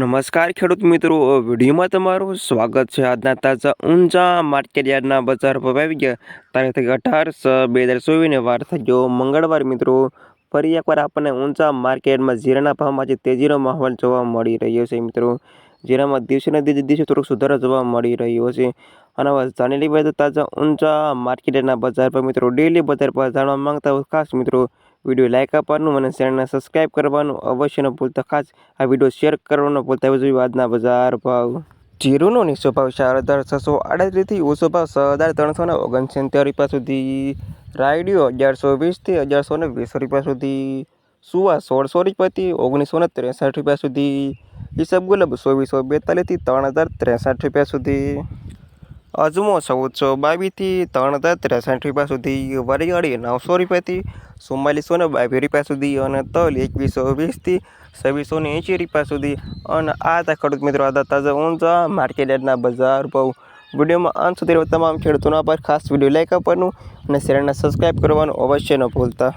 નમસ્કાર ખેડૂત મિત્રો વિડીયોમાં તમારું સ્વાગત છે. આજના તાજા ઊંઝા માર્કેટ યાર્ડના બજાર ભાવ આવી ગયા. તારીખ અઢાર છ બે હજાર ચોવીસને વાર થઈ ગયો. મંગળવાર મિત્રો, ફરી એકવાર આપણને ઊંઝા માર્કેટમાં જીરાના ભાવમાં આજે તેજીનો માહોલ જોવા મળી રહ્યો છે મિત્રો. જીરામાં દિવસેને દિવસે દિવસે થોડોક સુધારો જોવા મળી રહ્યો છે. અને જાણી લઈએ તાજા ઊંઝા માર્કેટના બજાર પર મિત્રો, ડેલી બજાર પર જાણવા માંગતા ખાસ મિત્રો વીડિયો લાઇક આપવાનું અને ચેનલને સબસ્ક્રાઈબ કરવાનું અવશ્ય ન ભૂલતા. ખાસ આ વીડિયો શેર કરવાનો ભૂલતા. જોઈએ આજના બજાર ભાવ. જીરુનો નીચો ભાવ ચાર હજાર છસો આડત્રીસથી ઓછો ભાવ છ હજાર ત્રણસો ને ઓગણસિત્તેર રૂપિયા સુધી રાયડીઓ અગિયારસો વીસથી અગિયારસો ને વીસ રૂપિયા સુધી સુવા સોળસો રૂપિયાથી ઓગણીસો ને ત્રેસઠ રૂપિયા સુધી હિસાબ ગુલાબ ચોવીસો બેતાલીસથી ત્રણ હજાર ત્રેસઠ રૂપિયા સુધી અજમો ચૌદસો બાવીસથી ત્રણ હજાર ત્રેસઠ રૂપિયા સુધી વરિયાળી નવસો રૂપિયાથી ચુમ્માલીસો ને બાવીસ રૂપિયા સુધી અને તલ એકવીસો વીસથી છવ્વીસો ને એંશી રૂપિયા સુધી. અને આ હતા ખેડૂત મિત્રો હતા તાજા ઊંઝા માર્કેટ યાર્ડના બજાર ભાવ. વિડીયોમાં અંત સુધી તમામ ખેડૂતોના પર ખાસ વીડિયો લાઈક આપવાનું અને ચેનલને સબસ્ક્રાઈબ કરવાનું અવશ્ય ન ભૂલતા.